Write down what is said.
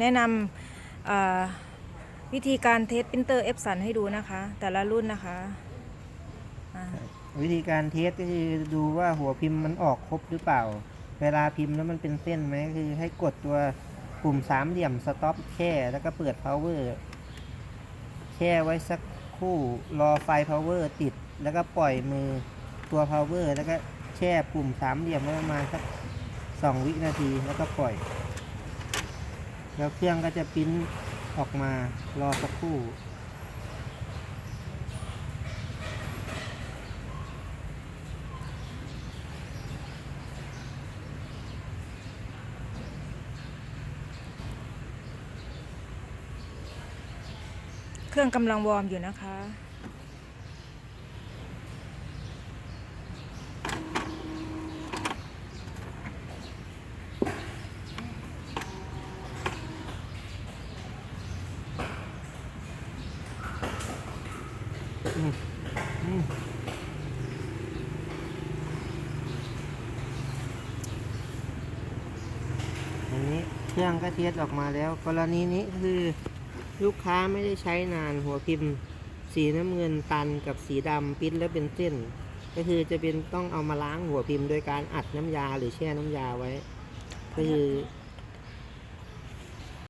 แนะนำวิธีการเทสปรินเตอร์เอฟสันให้ดูนะคะ แต่ละรุ่นนะคะอ่าวิธีการเทสก็คือดูว่าหัวพิมพ์มันออกครบหรือเปล่า เวลาพิมพ์แล้วมันเป็นเส้นไหมคือให้กดตัวปุ่มสามเหลี่ยมสต็อปแช่แล้วก็เปิด power แช่ไว้สักครู่รอไฟ power ติด แล้วก็ปล่อยมือตัว power แล้วก็แช่ปุ่มสามเหลี่ยมไว้ประมาณสักสองวินาทีแล้วก็ปล่อย แล้วเครื่องก็จะปิ้นออกมารอสักครู่ เครื่องกำลังวอร์มอยู่นะคะ อันนี้เครื่องก็เทสออกมาแล้ว กรณีนี้คือลูกค้าไม่ได้ใช้นานหัวพิมพ์ สีน้ำเงินตันกับสีดำปิ้นแล้วเป็นเส้น ก็คือจะเป็นต้องเอามาล้างหัวพิมพ์ โดยการอัดน้ำยาหรือแช่น้ำยาไว้ ก็คือ